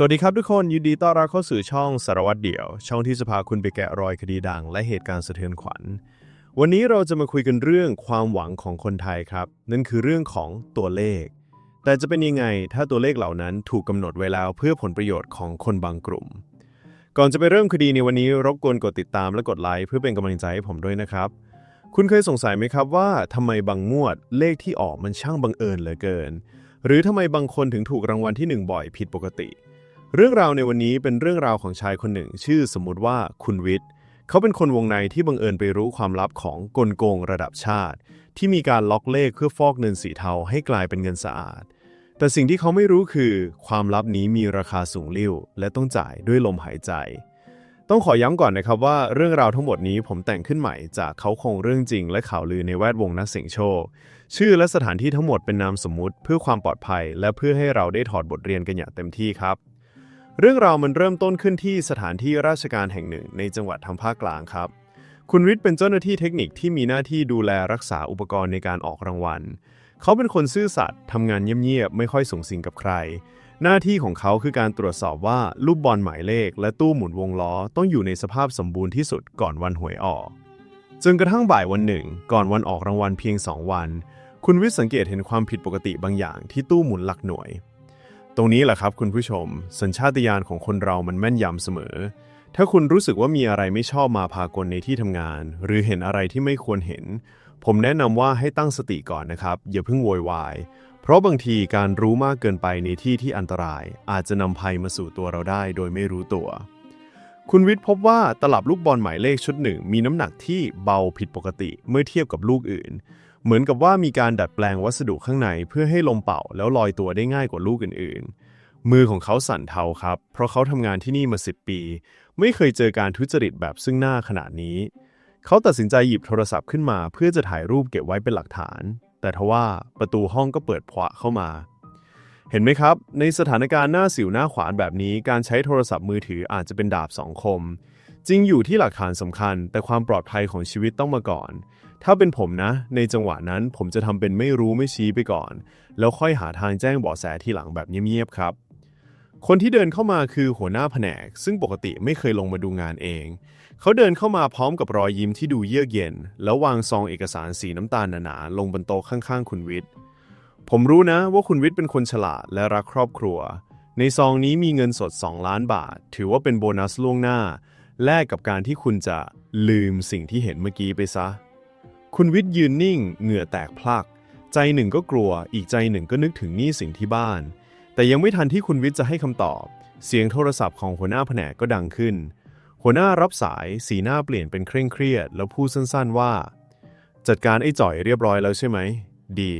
สวัสดีครับทุกคนยินดีต้อนรับเข้าสู่ช่องสารวัตรเดี่ยว ช่องที่จะพาคุณไปแกะรอยคดีดัง และเหตุการณ์สะเทือนขวัญ วันนี้เราจะมาคุยกันเรื่องความหวังของคนไทยครับ นั่นคือเรื่องของตัวเลข แต่จะเป็นยังไงถ้าตัวเลขเหล่านั้นถูกกำหนดไว้แล้วเพื่อผลประโยชน์ของคนบางกลุ่ม ก่อนจะไปเริ่มคดีในวันนี้รบกวนกดติดตามและกดไลค์เพื่อเป็นกำลังใจให้ผมด้วยนะครับ คุณเคยสงสัยไหมครับว่าทำไมบางงวดเลขที่ออกมันช่างบังเอิญเหลือเกิน หรือทำไมบางคนถึงถูกรางวัลที่หนึ่งบ่อยผิดปกติ เรื่องราวในวันนี้เป็นเรื่องราวของชายคนหนึ่ง ชื่อสมมุติว่าคุณวิทย์ เขาเป็นคนวงในที่บังเอิญไปรู้ความลับของกลโกงระดับชาติ ที่มีการล็อกเลขเพื่อฟอกเงินสีเทาให้กลายเป็นเงินสะอาด แต่สิ่งที่เขาไม่รู้คือ ความลับนี้มีราคาสูงลิ่วและต้องจ่ายด้วยลมหายใจ ต้องขอย้ำก่อนนะครับว่าเรื่องราวทั้งหมดนี้ผมแต่งขึ้นใหม่จากเขาคงเรื่องจริง และข่าวลือในแวดวงนักเสี่ยงโชค ชื่อและสถานที่ทั้งหมดเป็นนามสมมุติเพื่อความปลอดภัย และเพื่อให้เราได้ถอดบทเรียนกันอย่างเต็มที่ครับ เรื่องราวมันเริ่มต้นขึ้นที่สถานที่ราชการแห่งหนึ่งในจังหวัดทางภาคกลางครับ คุณวิทย์เป็นเจ้าหน้าที่เทคนิคที่มีหน้าที่ดูแลรักษาอุปกรณ์ในการออกรางวัล เขาเป็นคนซื่อสัตย์ทำงานเงียบๆไม่ค่อยสูงสิงกับใคร หน้าที่ของเขาคือการตรวจสอบว่าลูกบอลหมายเลข และตู้หมุนวงล้อต้องอยู่ในสภาพสมบูรณ์ที่สุดก่อนวันหวยออก จนกระทั่งบ่ายวันหนึ่ง ก่อนวันออกรางวัลเพียง2วัน คุณวิทย์สังเกตเห็นความผิดปกติบางอย่างที่ตู้หมุนหลักหน่วย ตรงนี้แหละครับคุณผู้ชม สัญชาตญาณของคนเรามันแม่นยำเสมอ ถ้าคุณรู้สึกว่ามีอะไรไม่ชอบมาพากลในที่ทำงาน หรือเห็นอะไรที่ไม่ควรเห็น ผมแนะนำว่าให้ตั้งสติก่อนนะครับ อย่าเพิ่งโวยวาย เพราะบางทีการรู้มากเกินไปในที่ที่อันตราย อาจจะนำภัยมาสู่ตัวเราได้ โดยไม่รู้ตัว คุณวิทย์พบว่าตลับลูกบอลหมายเลขชุดหนึ่งมีน้ำหนักที่เบาผิดปกติเมื่อเทียบกับลูกอื่น เหมือนกับว่ามีการดัดแปลงวัสดุข้างในเพื่อให้ลมเป่าแล้วลอยตัวได้ง่ายกว่าลูกอื่นๆ มือของเขาสั่นเทาครับ เพราะเขาทำงานที่นี่มา10ปี ไม่เคยเจอการทุจริตแบบซึ่งหน้าขนาดนี้ เขาตัดสินใจหยิบโทรศัพท์ขึ้นมาเพื่อจะถ่ายรูปเก็บไว้เป็นหลักฐาน แต่ทว่าประตูห้องก็เปิดพวะเข้ามา เห็นไหมครับ ในสถานการณ์หน้าสิวหน้าขวานแบบนี้ การใช้โทรศัพท์มือถืออาจจะเป็นดาบสองคมจริงอยู่ที่หลักฐานสำคัญ แต่ความปลอดภัยของชีวิตต้องมาก่อน ถ้าเป็นผมนะ ในจังหวะนั้นผมจะทำเป็นไม่รู้ไม่ชี้ไปก่อน แล้วค่อยหาทางแจ้งเบาะแสทีหลังแบบเงียบๆครับ คนที่เดินเข้ามาคือหัวหน้าแผนก ซึ่งปกติไม่เคยลงมาดูงานเอง เขาเดินเข้ามาพร้อมกับรอยยิ้มที่ดูเยือกเย็น แล้ววางซองเอกสารสีน้ำตาลหนาๆลงบนโต๊ะข้างๆ คุณวิทย์ผมรู้นะว่าคุณวิทย์เป็นคนฉลาดและรักครอบครัว ในซองนี้มีเงินสด 2 ล้านบาท ถือว่าเป็นโบนัสล่วงหน้าแลกกับการที่คุณจะลืมสิ่งที่เห็นเมื่อกี้ไปซะ คุณวิทย์ยืนนิ่ง เหงื่อแตกพลัก ใจหนึ่งก็กลัว อีกใจหนึ่งก็นึกถึงหนี้สิ่งที่บ้าน แต่ยังไม่ทันที่คุณวิทย์จะให้คำตอบ เสียงโทรศัพท์ของหัวหน้าแผนกก็ดังขึ้น หัวหน้ารับสายสีหน้าเปลี่ยนเป็นเคร่งเครียด แล้วพูดสั้นๆว่า จัดการไอ้จ่อยเรียบร้อยแล้วใช่ไหม ดี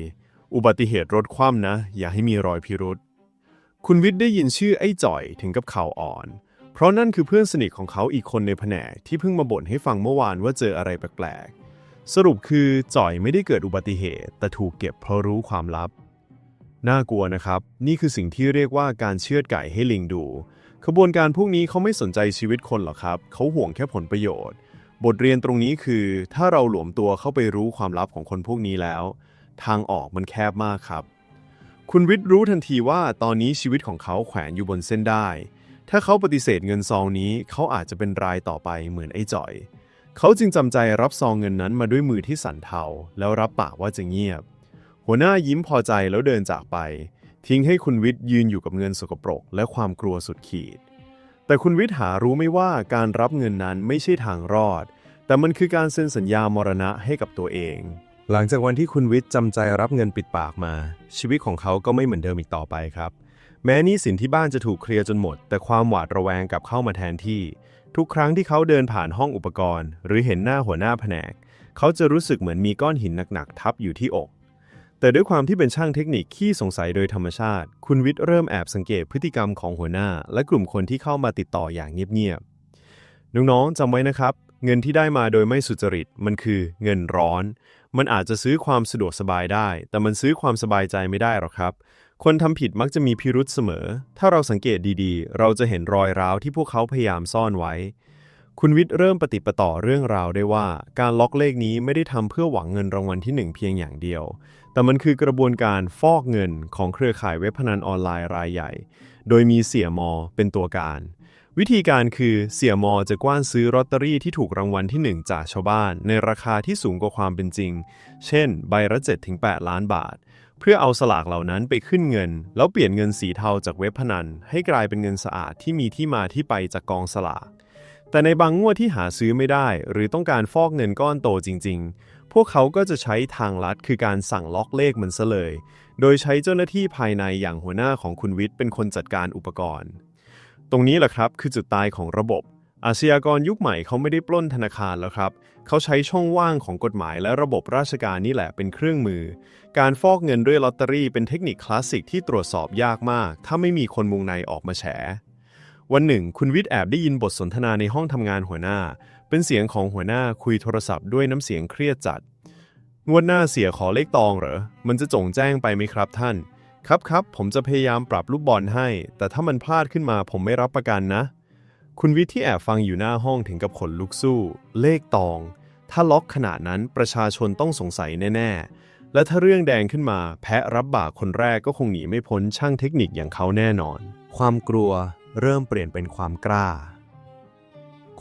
อุบัติเหตุรถคว่ำนะ อย่าให้มีรอยพิรุษคุณวิทย์ได้ยินชื่อไอ้จ่อยถึงกับเข่าอ่อน เพราะนั่นคือเพื่อนสนิทของเขาอีกคนในแผนกที่เพิ่งมาบ่นให้ฟังเมื่อวานว่าเจออะไรแปลกๆ สรุปคือจ่อยไม่ได้เกิดอุบัติเหตุ แต่ถูกเก็บเพราะรู้ความลับ น่ากลัวนะครับ นี่คือสิ่งที่เรียกว่าการเชือดไก่ให้ลิงดูขบวนการพวกนี้เขาไม่สนใจชีวิตคนหรอกครับ เขาห่วงแค่ผลประโยชน์ บทเรียนตรงนี้คือ ถ้าเราหลวมตัวเข้าไปรู้ความลับของคนพวกนี้แล้ว ทางออกมันแคบมากครับ คุณวิทย์รู้ทันทีว่าตอนนี้ชีวิตของเขาแขวนอยู่บนเส้นได้ ถ้าเขาปฏิเสธเงินซองนี้ เขาอาจจะเป็นรายต่อไปเหมือนไอ้จ่อย เขาจึงจำใจรับซองเงินนั้นมาด้วยมือที่สั่นเทาแล้วรับปากว่าจะเงียบ หัวหน้ายิ้มพอใจแล้วเดินจากไป ทิ้งให้คุณวิทย์ยืนอยู่กับเงินสกปรก และความกลัวสุดขีด แต่คุณวิทย์หารู้ไม่ว่าการรับเงินนั้นไม่ใช่ทางรอด แต่มันคือการเซ็นสัญญามรณะให้กับตัวเอง หลังจากวันที่คุณวิทย์จำใจรับเงินปิดปากมา ชีวิตของเขาก็ไม่เหมือนเดิมอีกต่อไปครับ แม้หนี้สินที่บ้านจะถูกเคลียร์จนหมด แต่ความหวาดระแวงกลับเข้ามาแทนที่ ทุกครั้งที่เขาเดินผ่านห้องอุปกรณ์ หรือเห็นหน้าหัวหน้าแผนก เขาจะรู้สึกเหมือนมีก้อนหินหนักๆ ทับอยู่ที่อก แต่ด้วยความที่เป็นช่างเทคนิคขี้สงสัยโดยธรรมชาติ คุณวิทย์เริ่มแอบสังเกตพฤติกรรมของหัวหน้า และกลุ่มคนที่เข้ามาติดต่ออย่างเงียบๆน้องๆจำไว้นะครับ เงินที่ได้มาโดยไม่สุจริตมันคือเงินร้อน มันอาจจะซื้อความสะดวกสบายได้ แต่มันซื้อความสบายใจไม่ได้หรอกครับ คนทำผิดมักจะมีพิรุษเสมอ ถ้าเราสังเกตดีๆ เราจะเห็นรอยร้าวที่พวกเขาพยายามซ่อนไว้ คุณวิทย์เริ่มปฏิปต่อเรื่องราวได้ว่า การล็อกเลขนี้ไม่ได้ทำเพื่อหวังเงินรางวัลที่หนึ่งเพียงอย่างเดียว แต่มันคือกระบวนการฟอกเงินของเครือข่ายเว็บพนันออนไลน์รายใหญ่ โดยมีเสี่ยมอเป็นตัวการ วิธีการคือเสี่ยมอจะกว้านซื้อลอตเตอรี่ที่ถูกรางวัลที่ 1 จากชาวบ้าน ในราคาที่สูงกว่าความเป็นจริง เช่น ใบละ7-8 ล้านบาท เพื่อเอาสลากเหล่านั้นไปขึ้นเงิน แล้วเปลี่ยนเงินสีเทาจากเว็บพนัน ให้กลายเป็นเงินสะอาดที่มีที่มาที่ไปจากกองสลาก แต่ในบางงวดที่หาซื้อไม่ได้ หรือต้องการฟอกเงินก้อนโตจริง ๆ พวกเขาก็จะใช้ทางลัดคือการสั่งล็อกเลขมันซะเลย โดยใช้เจ้าหน้าที่ภายในอย่างหัวหน้าของคุณวิทย์เป็นคนจัดการอุปกรณ์ ตรงนี้แหละครับคือจุดตายของระบบ อาชญากรยุคใหม่เขาไม่ได้ปล้นธนาคารแล้วครับ เขาใช้ช่องว่างของกฎหมายและระบบราชการนี่แหละเป็นเครื่องมือ การฟอกเงินด้วยลอตเตอรี่เป็นเทคนิคคลาสสิกที่ตรวจสอบยากมาก ถ้าไม่มีคนมุงในออกมาแฉ วันหนึ่ง คุณวิทย์แอบได้ยินบทสนทนาในห้องทำงานหัวหน้า เป็นเสียงของหัวหน้าคุยโทรศัพท์ด้วยน้ำเสียงเครียดจัด งวดหน้าเสียขอเลขตองเหรอ มันจะจงแจ้งไปไหมครับท่าน ครับครับผมจะพยายามปรับลูกบอลให้ แต่ถ้ามันพลาดขึ้นมาผมไม่รับประกันนะ คุณวิทย์ที่แอบฟังอยู่หน้าห้องถึงกับขนลุกสู้ เลขตอง ถ้าล็อกขนาดนั้นประชาชนต้องสงสัยแน่ ๆ และถ้าเรื่องแดงขึ้นมาแพะรับบากคนแรกก็คงหนีไม่พ้นช่างเทคนิคอย่างเขาแน่นอน ความกลัวเริ่มเปลี่ยนเป็นความกล้า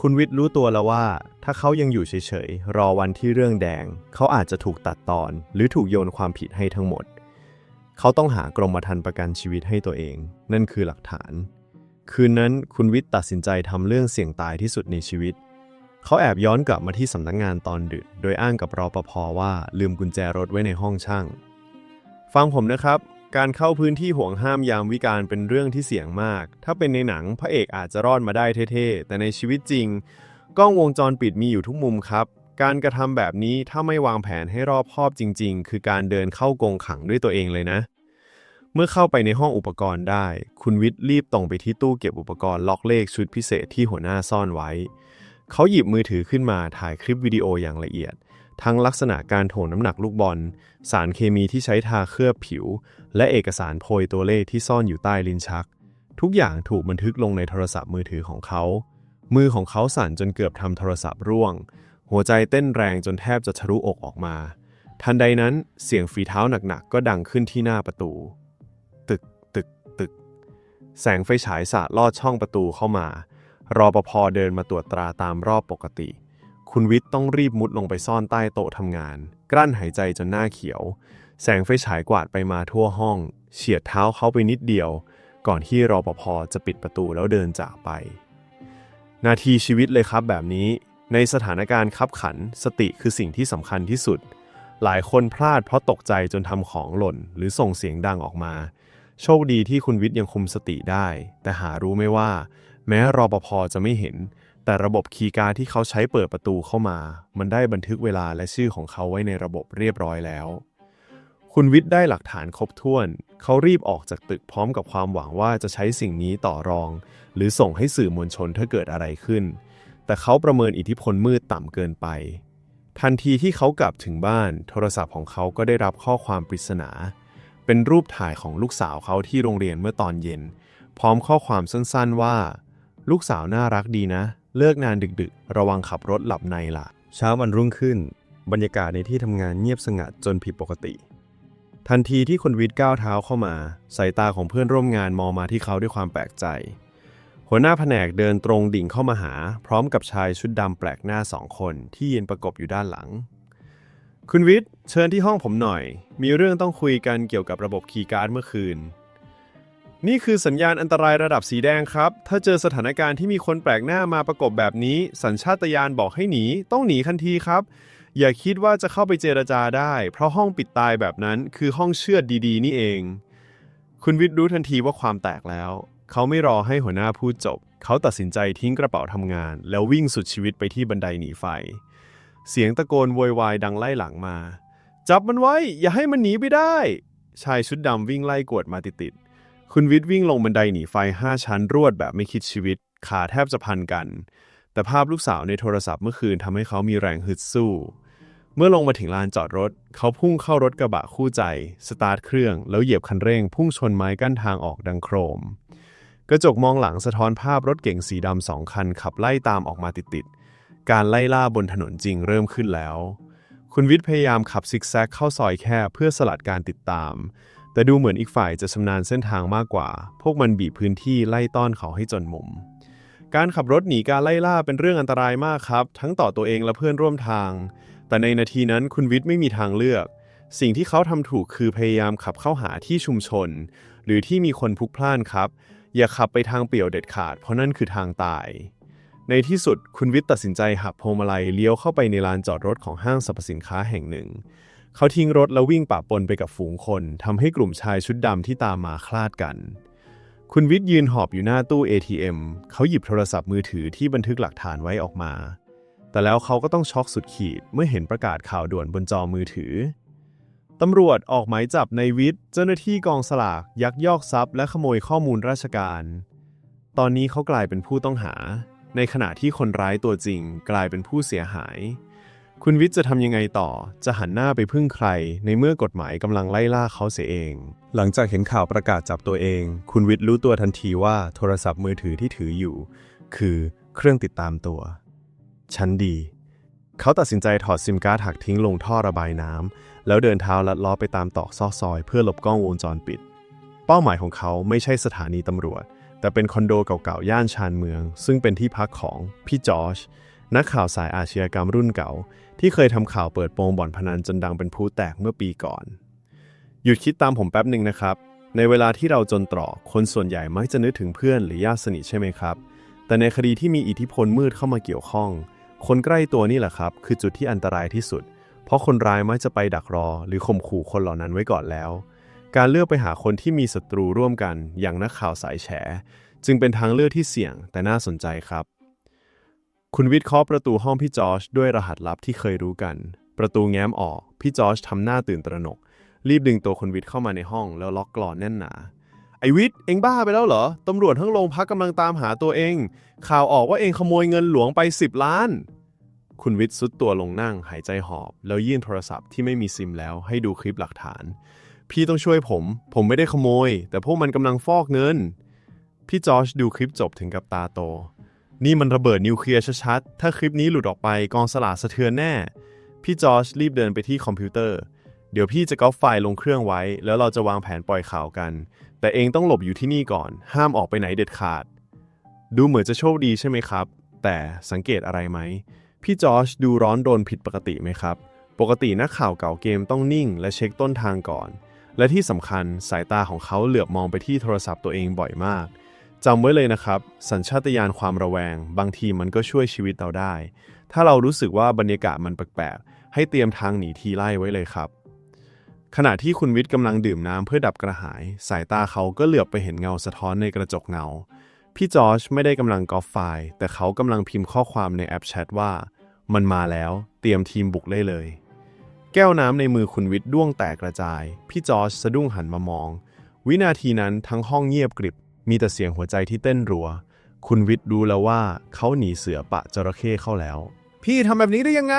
คุณวิทย์รู้ตัวแล้วว่า ถ้าเขายังอยู่เฉยๆ รอวันที่เรื่องแดง เขาอาจจะถูกตัดตอน หรือถูกโยนความผิดให้ทั้งหมด เขาต้องหากรมธรรม์ประกันชีวิตให้ตัวเอง นั่นคือหลักฐาน คืนนั้นคุณวิทย์ตัดสินใจทำเรื่องเสี่ยงตายที่สุดในชีวิต เขาแอบย้อนกลับมาที่สำนักงงานตอนดึก โดยอ้างกับรอปภว่าลืมกุญแจรถไว้ในห้องช่าง ฟังผมนะครับ การเข้าพื้นที่ห่วงห้ามยามวิการเป็นเรื่องที่เสี่ยงมาก ถ้าเป็นในหนังพระเอกอาจจะรอดมาได้เท่ๆ แต่ในชีวิตจริง กล้องวงจรปิดมีอยู่ทุกมุมครับ การกระทำแบบนี้ถ้าไม่วางแผนให้รอบคอบจริง ๆ คือการเดินเข้ากงขังด้วยตัวเองเลยนะ มื่อเข้าไปในห้องอุปกรณ์ได้ คุณวิทย์รีบตรงไปที่ตู้เก็บอุปกรณ์ล็อกเลขชุดพิเศษที่หัวหน้าซ่อนไว้ เขาหยิบมือถือขึ้นมาถ่ายคลิปวิดีโออย่างละเอียด ทั้งลักษณะการโถงน้ำหนักลูกบอล สารเคมีที่ใช้ทาเคลือบผิว และเอกสารโพยตัวเลขที่ซ่อนอยู่ใต้ลิ้นชัก ทุกอย่างถูกบันทึกลงในโทรศัพท์มือถือของเขา มือของเขาสั่นจนเกือบทำโทรศัพท์ร่วง หัวใจเต้นแรงจนแทบจะทะลุอกออกมา ทันใดนั้นเสียงฝีเท้าหนักๆก็ดังขึ้นที่หน้าประตู แสงไฟฉายสาดลอดช่องประตูเข้ามารอปภเดินมาตรวจตราตามรอบปกติ คุณวิทย์ต้องรีบมุดลงไปซ่อนใต้โต๊ะทำงาน กลั้นหายใจจนหน้าเขียว แสงไฟฉายกวาดไปมาทั่วห้อง เฉียดเท้าเขาไปนิดเดียว ก่อนที่รอปภจะปิดประตูแล้วเดินจากไป นาทีชีวิตเลยครับแบบนี้ ในสถานการณ์คับขัน สติคือสิ่งที่สำคัญที่สุด หลายคนพลาดเพราะตกใจจนทำของหล่น หรือส่งเสียงดังออกมา โชคดีที่คุณวิทย์ยังคุมสติได้ แต่หารู้ไม่ว่า แม้รอปภจะไม่เห็น แต่ระบบคีย์การ์ดที่เขาใช้เปิดประตูเข้ามา มันได้บันทึกเวลาและชื่อของเขาไว้ในระบบเรียบร้อยแล้ว คุณวิทย์ได้หลักฐานครบถ้วน เขารีบออกจากตึกพร้อมกับความหวังว่าจะใช้สิ่งนี้ต่อรอง หรือส่งให้สื่อมวลชนถ้าเกิดอะไรขึ้น แต่เขาประเมินอิทธิพลมืดต่ำเกินไป ทันทีที่เขากลับถึงบ้าน โทรศัพท์ของเขาก็ได้รับข้อความปริศนา เป็นรูปถ่ายของลูกสาวเขาที่โรงเรียนเมื่อตอนเย็น พร้อมข้อความสั้นๆว่า ลูกสาวน่ารักดีนะ เลิกงานดึกๆ ระวังขับรถหลับในล่ะ เช้าวันรุ่งขึ้น บรรยากาศในที่ทำงานเงียบสงัดจนผิดปกติ ทันทีที่คุณวิทย์ก้าวเท้าเข้ามา สายตาของเพื่อนร่วมงานมองมาที่เขาด้วยความแปลกใจ หัวหน้าแผนกเดินตรงดิ่งเข้ามาหา พร้อมกับชายชุดดำแปลกหน้าสองคนที่ยืนประกบอยู่ด้านหลัง คุณวิทย์ เชิญที่ห้องผมหน่อย มีเรื่องต้องคุยกันเกี่ยวกับระบบคีย์การ์ดเมื่อคืน นี่คือสัญญาณอันตรายระดับสีแดงครับ ถ้าเจอสถานการณ์ที่มีคนแปลกหน้ามาประกบแบบนี้ สัญชาตญาณบอกให้หนี ต้องหนีทันทีครับ อย่าคิดว่าจะเข้าไปเจรจาได้ เพราะห้องปิดตายแบบนั้นคือห้องเชือดดีๆ นี่เอง คุณวิทย์รู้ทันทีว่าความแตกแล้ว เขาไม่รอให้หัวหน้าพูดจบ เขาตัดสินใจทิ้งกระเป๋าทำงาน แล้ววิ่งสุดชีวิตไปที่บันไดหนีไฟ เสียงตะโกนโวยวายดังไล่หลังมา จับมันไว้ อย่าให้มันหนีไปได้ ชายชุดดำวิ่งไล่กวดมาติดๆคุณวิทย์วิ่งลงบันไดหนีไฟห้าชั้นรวดแบบไม่คิดชีวิต ขาแทบจะพันกัน แต่ภาพลูกสาวในโทรศัพท์เมื่อคืนทำให้เขามีแรงฮึดสู้ เมื่อลงมาถึงลานจอดรถ เขาพุ่งเข้ารถกระบะคู่ใจ สตาร์ทเครื่อง แล้วเหยียบคันเร่ง พุ่งชนไม้กั้นทางออกดังโครม กระจกมองหลังสะท้อนภาพรถเก๋งสีดำสองคันขับไล่ตามออกมาติดๆการไล่ล่าบนถนนจริงเริ่มขึ้นแล้ว คุณวิทย์พยายามขับซิกแซกเข้าซอยแคบเพื่อสลัดการติดตามแต่แต่ดูเหมือนอีกฝ่ายจะชำนาญเส้นทางมากกว่า พวกมันบีบพื้นที่ไล่ต้อนเขาให้จนมุม การขับรถหนีการไล่ล่าเป็นเรื่องอันตรายมากครับ ทั้งต่อตัวเองและเพื่อนร่วมทาง แต่ในนาทีนั้นคุณวิทย์ไม่มีทางเลือก สิ่งที่เขาทำถูกคือพยายามขับเข้าหาที่ชุมชน หรือที่มีคนพลุกพล่านครับ อย่าขับไปทางเปี่ยวเด็ดขาด เพราะนั่นคือทางตาย ในที่สุดคุณวิทย์ตัดสินใจหักพวงมาลัยเลี้ยวเข้าไปในลานจอดรถของห้างสรรพสินค้าแห่งหนึ่ง เขาทิ้งรถแล้ววิ่งป่าปนไปกับฝูงคนทำให้กลุ่มชายชุดดำที่ตามมาคลาดกัน คุณวิทย์ยืนหอบอยู่หน้าตู้ ATM เขาหยิบโทรศัพท์มือถือที่บันทึกหลักฐานไว้ออกมา แต่แล้วเขาก็ต้องช็อกสุดขีดเมื่อเห็นประกาศข่าวด่วนบนจอมือถือตำรวจออกหมายจับในวิทย์ เจ้าหน้าที่กองสลากยักยอกทรัพย์และขโมยข้อมูลราชการ ตอนนี้เขากลายเป็นผู้ต้องหา ในขณะที่คนร้ายตัวจริงกลายเป็นผู้เสียหาย คุณวิทย์จะทำยังไงต่อ จะหันหน้าไปพึ่งใคร ในเมื่อกฎหมายกำลังไล่ล่าเขาเสียเอง หลังจากเห็นข่าวประกาศจับตัวเอง คุณวิทย์รู้ตัวทันทีว่าโทรศัพท์มือถือที่ถืออยู่ คือเครื่องติดตามตัว ชั้นดี เขาตัดสินใจถอดซิมการ์ดหักทิ้งลงท่อระบายน้ำแล้วเดินเท้าลัดล้อไปตามตอกซอกซอย เพื่อหลบกล้องวงจรปิด เป้าหมายของเขาไม่ใช่สถานีตำรวจ แต่เป็นคอนโดเก่าๆ ย่านชานเมือง ซึ่งเป็นที่พักของพี่จอชนักข่าวสายอาชญากรรมรุ่นเก่า ที่เคยทำข่าวเปิดโปงบ่อนพนันจนดังเป็นพลุแตกเมื่อปีก่อน หยุดคิดตามผมแป๊บหนึ่งนะครับ ในเวลาที่เราจนตรอกคนส่วนใหญ่มักจะนึกถึงเพื่อนหรือญาติสนิทใช่ไหมครับ แต่ในคดีที่มีอิทธิพลมืดเข้ามาเกี่ยวข้อง คนใกล้ตัวนี่แหละครับ คือจุดที่อันตรายที่สุด เพราะคนร้ายมักจะไปดักรอ หรือข่มขู่คนเหล่านั้นไว้ก่อนแล้ว การเลือกไปหาคนที่มีศัตรูร่วมกัน อย่างนักข่าวสายแฉ จึงเป็นทางเลือกที่เสี่ยงแต่น่าสนใจครับ คุณวิทย์เคาะประตูห้องพี่จอชด้วยรหัสลับที่เคยรู้กัน ประตูแง้มออก พี่จอชทำหน้าตื่นตระหนก รีบดึงตัวคุณวิทย์เข้ามาในห้องแล้วล็อกกลอนแน่นหนาไอวิทย์เองบ้าไปแล้วเหรอ ตำรวจทั้งโรงพักกำลังตามหาตัวเอง ข่าวออกว่าเองขโมยเงินหลวงไป 10 ล้าน คุณวิทย์ซุดตัวลงนั่งหายใจหอบ แล้วยื่นโทรศัพท์ที่ไม่มีซิมแล้วให้ดูคลิปหลักฐาน พี่ต้องช่วยผม ผมไม่ได้ขโมย แต่พวกมันกำลังฟอกเงิน พี่จอชดูคลิปจบถึงกับตาโต นี่มันระเบิดนิวเคลียร์ชัดๆ ถ้าคลิปนี้หลุดออกไปกองสลากสะเทือนแน่ พี่จอชรีบเดินไปที่คอมพิวเตอร์ เดี๋ยวพี่จะก๊อปไฟล์ลงเครื่องไว้ แล้วเราจะวางแผนปล่อยข่าวกัน แต่เองต้องหลบอยู่ที่นี่ก่อน ห้ามออกไปไหนเด็ดขาด ดูเหมือนจะโชคดีใช่ไหมครับ แต่สังเกตอะไรไหม พี่จอชดูร้อนโดนผิดปกติไหมครับ ปกตินักข่าวเก่าเกมต้องนิ่ง และเช็คต้นทางก่อน และที่สำคัญสายตาของเขาเหลือบมองไปที่โทรศัพท์ตัวเองบ่อยมากจำไว้เลยนะครับ สัญชาตญาณความระแวง บางทีมันก็ช่วยชีวิตเราได้ ถ้าเรารู้สึกว่าบรรยากาศมันแปลกๆ ให้เตรียมทางหนีทีไล่ไว้เลยครับ ขณะที่คุณวิทย์กำลังดื่มน้ำเพื่อดับกระหาย สายตาเขาก็เหลือบไปเห็นเงาสะท้อนในกระจกเงา พี่จอชไม่ได้กำลังกอล์ฟไฟล์ แต่เขากำลังพิมพ์ข้อความในแอปแชทว่า มันมาแล้ว เตรียมทีมบุกได้เลย ก้วน้ำในมือคุณวิทย์ด้วงแตกกระจาย พี่จอชสะดุ้งหันมามอง วินาทีนั้นทั้งห้องเงียบกริบ มีแต่เสียงหัวใจที่เต้นรัว คุณวิทย์รู้แล้วว่าเขาหนีเสือปะจระเข้เข้าแล้ว พี่ทำแบบนี้ได้ยังไง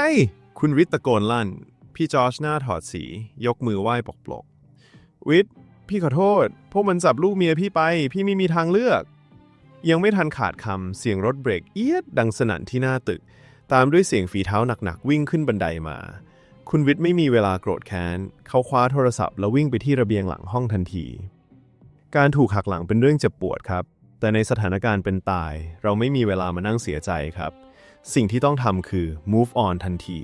คุณวิทย์ตะโกนลั่น พี่จอชหน้าถอดสี ยกมือไหว้ปกๆวิทย์พี่ขอโทษ พวกมันจับลูกเมียพี่ไป พี่ไม่มีทางเลือก ยังไม่ทันขาดคำเสียงรถเบรกเอียดดังสนั่นที่หน้าตึก ตามด้วยเสียงฝีเท้าหนักๆวิ่งขึ้นบันไดมา คุณวิทย์ไม่มีเวลาโกรธแค้น เขาคว้าโทรศัพท์แล้ววิ่งไปที่ระเบียงหลังห้องทันที การถูกหักหลังเป็นเรื่องเจ็บปวดครับ แต่ในสถานการณ์เป็นตาย เราไม่มีเวลามานั่งเสียใจครับ สิ่งที่ต้องทำคือ move on ทันที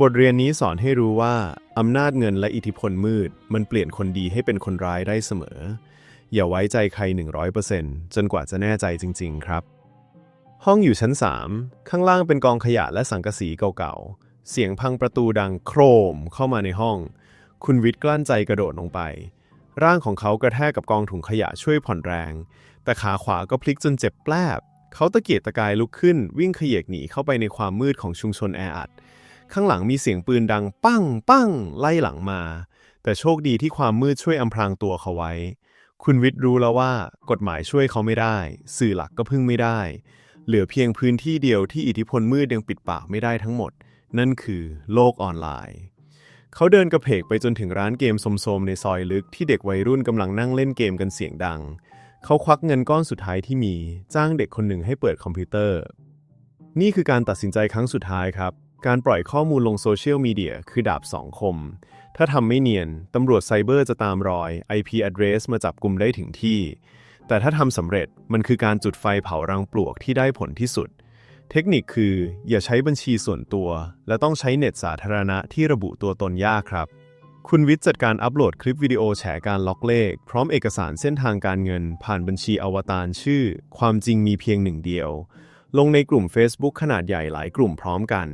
บทเรียนนี้สอนให้รู้ว่าอำนาจเงินและอิทธิพลมืด มันเปลี่ยนคนดีให้เป็นคนร้ายได้เสมอ อย่าไว้ใจใคร 100%จนกว่าจะแน่ใจจริง ๆ ครับ ห้องอยู่ชั้น 3 ข้างล่างเป็นกองขยะและสังกะสีเก่าๆ เสียงพังประตูดังโครมเข้ามาในห้อง คุณวิทย์กลั้นใจกระโดดลงไป ร่างของเขากระแทกกับกองถุงขยะช่วยผ่อนแรง แต่ขาขวาก็พลิกจนเจ็บแปลบ เขาตะเกียกตะกายลุกขึ้น วิ่งเขยกหนีเข้าไปในความมืดของชุมชนแออัด ข้างหลังมีเสียงปืนดังปั้งปั้งไล่หลังมา แต่โชคดีที่ความมืดช่วยอำพรางตัวเขาไว้ คุณวิทย์รู้แล้วว่ากฎหมายช่วยเขาไม่ได้ สื่อหลักก็พึ่งไม่ได้ เหลือเพียงพื้นที่เดียวที่อิทธิพลมืดยังปิดปากไม่ได้ทั้งหมด นั่นคือโลกออนไลน์ เขาเดินกระเพกไปจนถึงร้านเกมสมๆในซอยลึกที่เด็กวัยรุ่นกำลังนั่งเล่นเกมกันเสียงดัง เขาควักเงินก้อนสุดท้ายที่มี จ้างเด็กคนหนึ่งให้เปิดคอมพิวเตอร์ นี่คือการตัดสินใจครั้งสุดท้ายครับ การปล่อยข้อมูลลงโซเชียลมีเดียคือดาบสองคม ถ้าทำไม่เนียนตำรวจไซเบอร์จะตามรอย IP address มาจับกลุ่มได้ถึงที่ แต่ถ้าทำสำเร็จมันคือการจุดไฟเผารังปลวกที่ได้ผลที่สุด เทคนิคคือ อย่าใช้บัญชีส่วนตัว และต้องใช้เน็ตสาธารณะที่ระบุตัวตนยากครับ คุณวิทย์จัดการอัปโหลดคลิปวิดีโอแฉการล็อกเลข พร้อมเอกสารเส้นทางการเงิน ผ่านบัญชีอวตารชื่อ ความจริงมีเพียงหนึ่งเดียว ลงในกลุ่ม Facebook ขนาดใหญ่หลายกลุ่มพร้อมกัน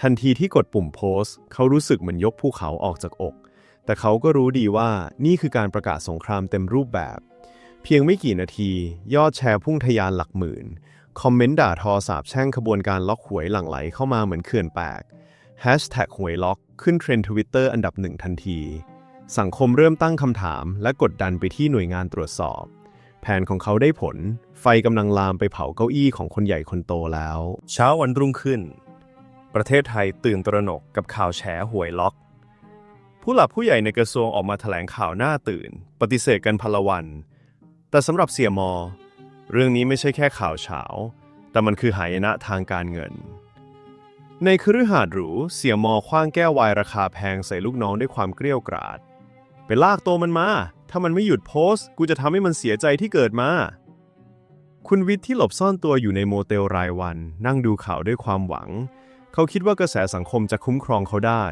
ทันทีที่กดปุ่มโพสต์เขารู้สึกเหมือนยกภูเขาออกจากอก แต่เขาก็รู้ดีว่านี่คือการประกาศสงครามเต็มรูปแบบ เพียงไม่กี่นาที ยอดแชร์พุ่งทะยานหลักหมื่น คอมเมนต์ด่าทอสาบแช่งขบวนการล็อกหวยหลั่งไหลเข้ามาเหมือนเขื่อนแตกแฮชแท็กหวยล็อกขึ้นเทรนด์ทวิตเตอร์อันดับหนึ่งทันที สังคมเริ่มตั้งคำถาม และกดดันไปที่หน่วยงานตรวจสอบ แผนของเขาได้ผล ไฟกำลังลามไปเผาเก้าอี้ของคนใหญ่คนโตแล้ว เช้าวันรุ่งขึ้น ประเทศไทยตื่นตระหนกกับข่าวแฉหวยล็อก ผู้หลักผู้ใหญ่ในกระทรวงออกมาแถลงข่าวหน้าตื่น ปฏิเสธกันพลวัน แต่สำหรับเสี่ยมอ เรื่องนี้ไม่ใช่แค่ข่าวเฉา แต่มันคือหายนะทางการเงิน ในคฤหาสน์หรู เสี่ยมอคว้างแก้ววายราคาแพงใส่ลูกน้องด้วยความเกรี้ยวกราด ไปลากตัวมันมา ถ้ามันไม่หยุดโพสต์ กูจะทำให้มันเสียใจที่เกิดมา คุณวิทย์ที่หลบซ่อนตัวอยู่ในโมเตลรายวัน นั่งดูข่าวด้วยความหวัง เขาคิดว่ากระแสสังคมจะคุ้มครองเขาได้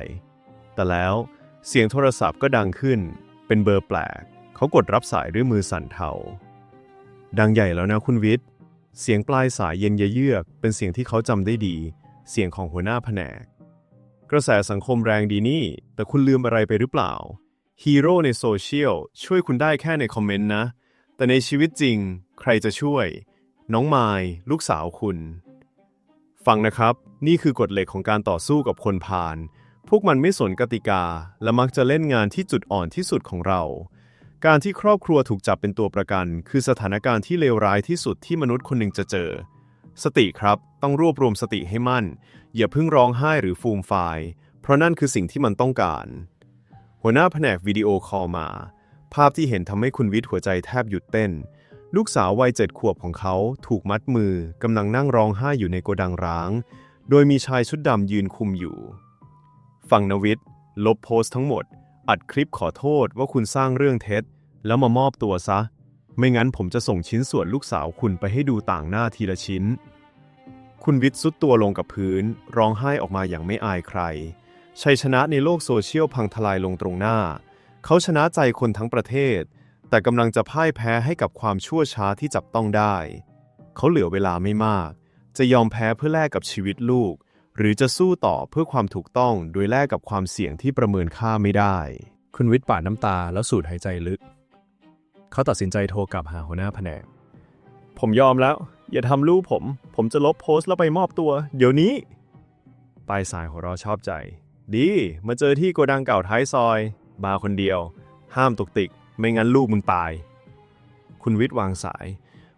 แต่แล้วเสียงโทรศัพท์ก็ดังขึ้น เป็นเบอร์แปลก เขากดรับสายด้วยมือสั่นเทา ดังใหญ่แล้วนะคุณวิทย์ เสียงปลายสายเย็นเยือก เป็นเสียงที่เขาจำได้ดี เสียงของหัวหน้าแผนก กระแสสังคมแรงดีนี่ แต่คุณลืมอะไรไปหรือเปล่า ฮีโร่ในโซเชียลช่วยคุณได้แค่ในคอมเมนต์นะ แต่ในชีวิตจริง ใครจะช่วย น้องไมล์ลูกสาวคุณ ฟังนะครับ นี่คือกฎเหล็กของการต่อสู้กับคนพาลพวกมันไม่สนกติกา และมักจะเล่นงานที่จุดอ่อนที่สุดของเรา การที่ครอบครัวถูกจับเป็นตัวประกัน คือสถานการณ์ที่เลวร้ายที่สุดที่มนุษย์คนหนึ่งจะเจอ สติครับต้องรวบรวมสติให้มั่น อย่าเพิ่งร้องไห้หรือฟูมฟายเพราะนั่นคือสิ่งที่มันต้องการ หัวหน้าแผนกวิดีโอคอลมา ภาพที่เห็นทำให้คุณวิทย์หัวใจแทบหยุดเต้น ลูกสาววัยเจ็ดขวบของเขาถูกมัดมือกำลังนั่งร้องไห้อยู่ในโกดังร้าง โดยมีชายชุดดำยืนคุมอยู่ฝั่งนวิทย์ลบโพสต์ทั้งหมด อัดคลิปขอโทษว่าคุณสร้างเรื่องเท็จ แล้วมามอบตัวซะ ไม่งั้นผมจะส่งชิ้นส่วนลูกสาวคุณไปให้ดูต่างหน้าทีละชิ้น คุณวิทย์ซุดตัวลงกับพื้น ร้องไห้ออกมาอย่างไม่อายใคร ชัยชนะในโลกโซเชียลพังทลายลงตรงหน้า เขาชนะใจคนทั้งประเทศ แต่กำลังจะพ่ายแพ้ให้กับความชั่วช้าที่จับต้องได้ เขาเหลือเวลาไม่มาก จะยอมแพ้เพื่อแลกกับชีวิตลูก หรือจะสู้ต่อเพื่อความถูกต้องโดยแลกกับความเสี่ยงที่ประเมินค่าไม่ได้ คุณวิทย์ปาดน้ำตาแล้วสูดหายใจลึก เขาตัดสินใจโทรกลับหาหัวหน้าแผนก ผมยอมแล้ว อย่าทำลูกผม ผมจะลบโพสต์แล้วไปมอบตัว เดี๋ยวนี้ ปลายสายหัวเราะชอบใจ ดี มาเจอที่โกดังเก่าท้ายซอย มาคนเดียว ห้ามตุกติก ไม่งั้นลูกมึงตาย คุณวิทย์วางสาย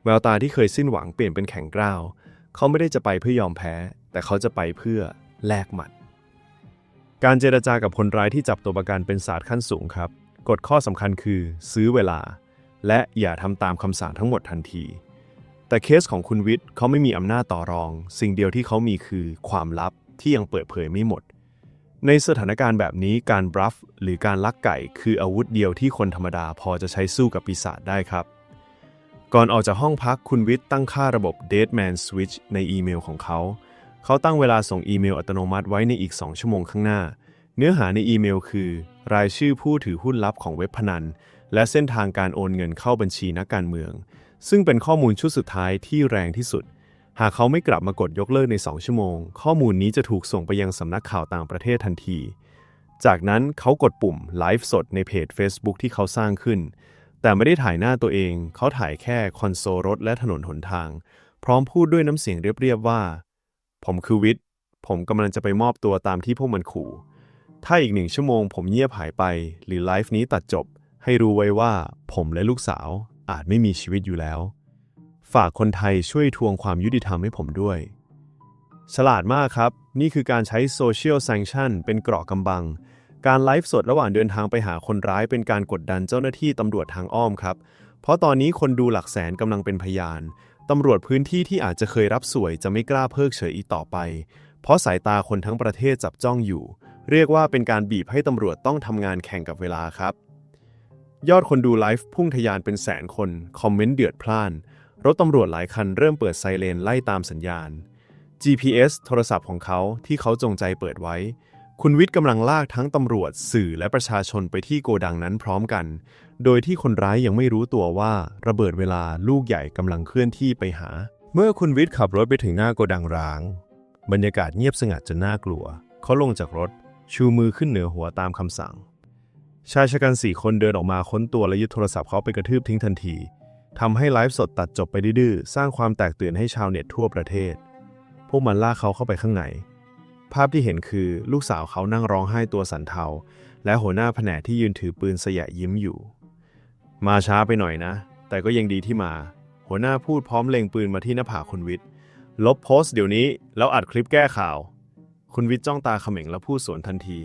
แววตาที่เคยสิ้นหวังเปลี่ยนเป็นแข็งกร้าว เขาไม่ได้จะไปเพื่อยอมแพ้ แต่เขาจะไปเพื่อแลกหมัด การเจรจากับคนร้ายที่จับตัวประกันเป็นศาสตร์ขั้นสูงครับ กฎข้อสำคัญคือ ซื้อเวลา และอย่าทำตามคำสั่งทั้งหมดทันที แต่เคสของคุณวิทย์เขาไม่มีอำนาจต่อรอง สิ่งเดียวที่เขามีคือความลับที่ยังเปิดเผยไม่หมด ในสถานการณ์แบบนี้การบลัฟหรือการลักไก่คืออาวุธเดียวที่คนธรรมดาพอจะใช้สู้กับปีศาจได้ครับ ก่อนออกจากห้องพักคุณวิทย์ตั้งค่าระบบ Dead Man Switch ในอีเมลของเขา เขาตั้งเวลาส่งอีเมลอัตโนมัติไว้ในอีก 2 ชั่วโมงข้างหน้า เนื้อหาในอีเมลคือ รายชื่อผู้ถือหุ้นลับของเว็บพนัน และเส้นทางการโอนเงินเข้าบัญชีนักการเมือง ซึ่งเป็นข้อมูลชุดสุดท้ายที่แรงที่สุด หากเขาไม่กลับมากดยกเลิกใน 2 ชั่วโมง ข้อมูลนี้จะถูกส่งไปยังสำนักข่าวต่างประเทศทันที จากนั้นเขากดปุ่มไลฟ์สดในเพจ Facebook ที่เขาสร้างขึ้น แต่ไม่ได้ถ่ายหน้าตัวเอง เขาถ่ายแค่คอนโซลรถและถนนหนทาง พร้อมพูดด้วยน้ำเสียงเรียบๆว่า ผมคือวิทย์ผมกำลังจะไปมอบตัวตามที่พวกมันขู่ ถ้าอีกหนึ่งชั่วโมงผมเงียบหายไป หรือไลฟ์นี้ตัดจบ ให้รู้ไว้ว่าผมและลูกสาวอาจไม่มีชีวิตอยู่แล้ว ฝากคนไทยช่วยทวงความยุติธรรมให้ผมด้วย ฉลาดมากครับ นี่คือการใช้โซเชียล a n c t i o n เป็นเกราะกำบัง การไลฟ์สดระหว่างเดินทางไปหาคนร้ายเป็นการกดดันเจ้าหน้าที่ตำรวจทางอ้อมครับ เพราะตอนนี้คนดูหลักแสนกำลังเป็นพยาน ตำรวจพื้นที่ที่อาจจะเคยรับสวยจะไม่กล้าเพิกเฉยอีกต่อไป เพราะสายตาคนทั้งประเทศจับจ้องอยู่ เรียกว่าเป็นการบีบให้ตำรวจต้องทำงานแข่งกับเวลาครับ ยอดคนดูไลฟ์พุ่งทะยานเป็นแสนคน คอมเมนต์เดือดพล่าน รถตำรวจหลายคันเริ่มเปิดไซเรนไล่ตามสัญญาณ GPS โทรศัพท์ของเขาที่เขาจงใจเปิดไว้ คุณวิทย์กำลังลากทั้งตำรวจสื่อและประชาชนไปที่โกดังนั้นพร้อมกัน โดยที่คนร้ายยังไม่รู้ตัวว่าระเบิดเวลาลูกใหญ่กำลังเคลื่อนที่ไปหา เมื่อคุณวิทย์ขับรถไปถึงหน้าโกดังร้าง บรรยากาศเงียบสงัดจนน่ากลัว เขาลงจากรถ ชูมือขึ้นเหนือหัวตามคำสั่ง ชายชะกันสี่คนเดินออกมาค้นตัวและยึดโทรศัพท์เขาไปกระทืบทิ้งทันทีทำให้ไลฟ์สดตัดจบไปดื้อสร้างความแตกตื่นให้ชาวเน็ตทั่วประเทศ พวกมันลากเขาเข้าไปข้างใน ภาพที่เห็นคือลูกสาวเขานั่งร้องไห้ตัวสั่นเทา และหัวหน้าแผนกที่ยืนถือปืนสยะยิ้มอยู่ มาช้าไปหน่อยนะ แต่ก็ยังดีที่มา หัวหน้าพูดพร้อมเล็งปืนมาที่หน้าผากคุณวิทย์ลบโพสต์เดี๋ยวนี้แล้วอัดคลิปแก้ข่าว คุณวิทย์จ้องตาเขม็งและพูดสวนทันที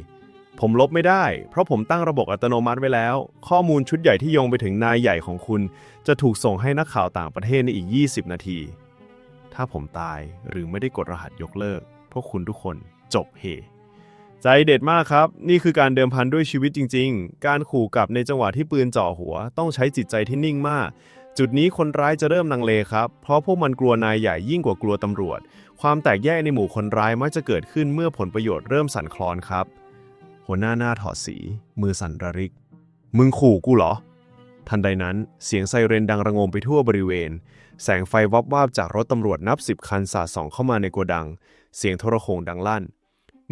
ผมลบไม่ได้ เพราะผมตั้งระบบอัตโนมัติไว้แล้ว ข้อมูลชุดใหญ่ที่โยงไปถึงนายใหญ่ของคุณ จะถูกส่งให้นักข่าวต่างประเทศในอีก 20 นาที ถ้าผมตายหรือไม่ได้กดรหัสยกเลิก พวกคุณทุกคนจบเฮใจเด็ดมากครับ นี่คือการเดิมพันด้วยชีวิตจริง ๆ การขู่กลับในจังหวะที่ปืนจ่อหัว ต้องใช้จิตใจที่นิ่งมาก จุดนี้คนร้ายจะเริ่มลังเลครับ เพราะพวกมันกลัวนายใหญ่ยิ่งกว่ากลัวตำรวจ ความแตกแยกในหมู่คนร้ายมักจะเกิดขึ้นเมื่อผลประโยชน์เริ่มสั่นคลอนครับ หัวหน้าหน้าถอดสี มือสั่นระริก มึงขู่กูเหรอ ทันใดนั้นเสียงไซเรนดังระงมไปทั่วบริเวณ แสงไฟวับวาบจากรถตำรวจนับสิบคันสาดส่องเข้ามาในโกดัง เสียงโทรโขงดังลั่น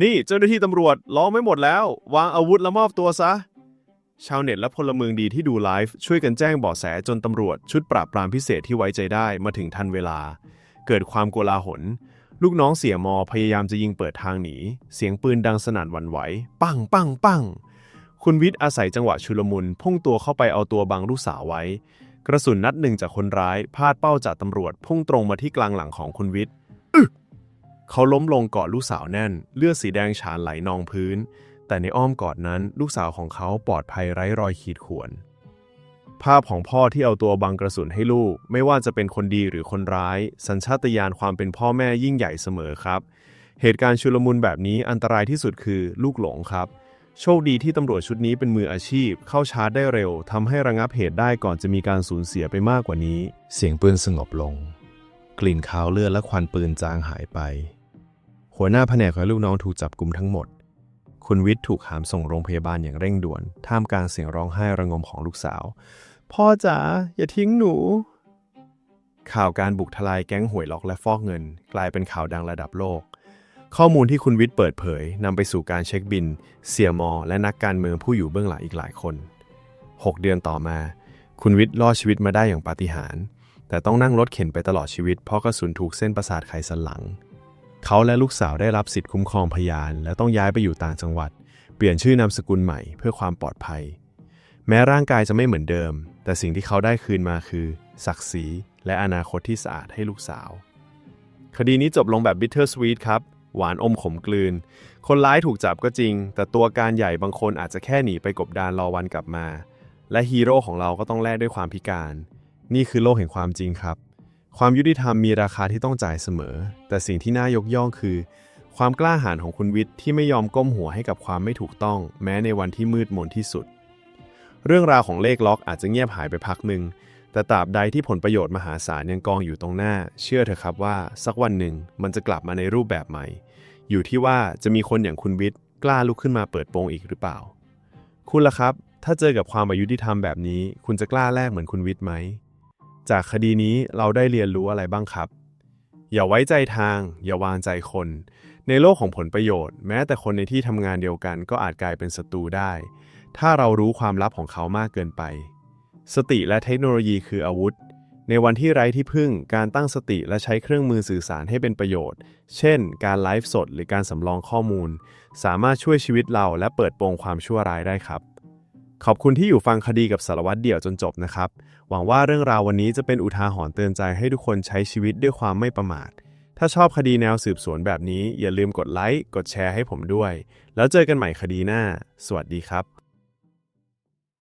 นี่เจ้าหน้าที่ตำรวจล้อมไม่หมดแล้ว วางอาวุธแล้วมอบตัวซะ ชาวเน็ตและพลเมืองดีที่ดูไลฟ์ช่วยกันแจ้งเบาะแสจนตำรวจชุดปราบปรามพิเศษที่ไว้ใจได้มาถึงทันเวลา เกิดความโกลาหล ลูกน้องเสียมอพยายามจะยิงเปิดทางหนี เสียงปืนดังสนั่นหวั่นไหว ปังปังปังคุณวิทย์อาศัยจังหวะชุลมุนพุ่งตัวเข้าไปเอาตัวบังลูกสาวไว้ กระสุนนัดหนึ่งจากคนร้ายพลาดเป้าจากตำรวจ พุ่งตรงมาที่กลางหลังของคุณวิทย์เขาล้มลงกอดลูกสาวแน่น เลือดสีแดงฉานไหลนองพื้น แต่ในอ้อมกอดนั้นลูกสาวของเขาปลอดภัยไร้รอยขีดข่วน ภาพของพ่อที่เอาตัวบังกระสุนให้ลูก ไม่ว่าจะเป็นคนดีหรือคนร้าย สัญชาตญาณความเป็นพ่อแม่ยิ่งใหญ่เสมอครับ เหตุการณ์ชุลมุนแบบนี้อันตรายที่สุดคือลูกหลงครับ โชคดีที่ตำรวจชุดนี้เป็นมืออาชีพ เข้าชาร์จได้เร็วทำให้ระงับเหตุได้ก่อนจะมีการสูญเสียไปมากกว่านี้ เสียงปืนสงบลง กลิ่นคาวเลือดและควันปืนจางหายไป หัวหน้าแผนกและลูกน้องถูกจับกลุ่มทั้งหมดคุณวิทย์ถูกหามส่งโรงพยาบาลอย่างเร่งด่วน ท่ามกลางเสียงร้องไห้ระงมของลูกสาว พ่อจ๋าอย่าทิ้งหนู ข่าวการบุกทลายแก๊งหวยล็อกและฟอกเงิน กลายเป็นข่าวดังระดับโลก ข้อมูลที่คุณวิทย์เปิดเผยนำไปสู่การเช็คบิน เสียมอ และนักการเมืองผู้อยู่เบื้องหลังอีกหลายคน 6 เดือนต่อมา คุณวิทย์รอดชีวิตมาได้อย่างปาฏิหาริย์แต่ต้องนั่งรถเข็นไปตลอดชีวิต เพราะกระสุนถูกเส้นประสาทไขสันหลัง เขาและลูกสาวได้รับสิทธิ์คุ้มครองพยาน และต้องย้ายไปอยู่ต่างจังหวัด เปลี่ยนชื่อนามสกุลใหม่เพื่อความปลอดภัย แม้ร่างกายจะไม่เหมือนเดิม แต่สิ่งที่เขาได้คืนมาคือ ศักดิ์ศรี และอนาคตที่สะอาดให้ลูกสาว คดีนี้จบลงแบบ bitter sweet ครับ หวานอมขมกลืน คนร้ายถูกจับก็จริง แต่ตัวการใหญ่บางคนอาจจะแค่หนีไปกบดานรอวันกลับมา และฮีโร่ของเราก็ต้องแลกด้วยความพิการ นี่คือโลกแห่งความจริงครับ ความยุติธรรมมีราคาที่ต้องจ่ายเสมอ แต่สิ่งที่น่ายกย่องคือ ความกล้าหาญของคุณวิทย์ที่ไม่ยอมก้มหัวให้กับความไม่ถูกต้อง แม้ในวันที่มืดมนที่สุด เรื่องราวของเลขล็อกอาจจะเงียบหายไปพักหนึ่ง แต่ตราบใดที่ผลประโยชน์มหาศาลยังกองอยู่ตรงหน้า เชื่อเถอะครับว่า สักวันหนึ่งมันจะกลับมาในรูปแบบใหม่ อยู่ที่ว่าจะมีคนอย่างคุณวิทย์กล้าลุกขึ้นมาเปิดโปงอีกหรือเปล่า คุณล่ะครับ ถ้าเจอกับความอายุที่ทำแบบนี้ คุณจะกล้าแลกเหมือนคุณวิทย์ไหม จากคดีนี้เราได้เรียนรู้อะไรบ้างครับ อย่าไว้ใจทาง อย่าวางใจคน ในโลกของผลประโยชน์ แม้แต่คนในที่ทำงานเดียวกันก็อาจกลายเป็นศัตรูได้ ถ้าเรารู้ความลับของเขามากเกินไป สติและเทคโนโลยีคืออาวุธ ในวันที่ไร้ที่พึ่ง การตั้งสติและใช้เครื่องมือสื่อสารให้เป็นประโยชน์ เช่น การไลฟ์สดหรือการสำรองข้อมูล สามารถช่วยชีวิตเราและเปิดโปงความชั่วร้ายได้ครับ ขอบคุณที่อยู่ฟังคดีกับสารวัตรเดี่ยวจนจบนะครับ หวังว่าเรื่องราววันนี้จะเป็นอุทาหรณ์เตือนใจให้ทุกคนใช้ชีวิตด้วยความไม่ประมาทถ้าชอบคดีแนวสืบสวนแบบนี้ อย่าลืมกดไลค์ กดแชร์ให้ผมด้วย แล้วเจอกันใหม่คดีหน้า สวัสดีครับ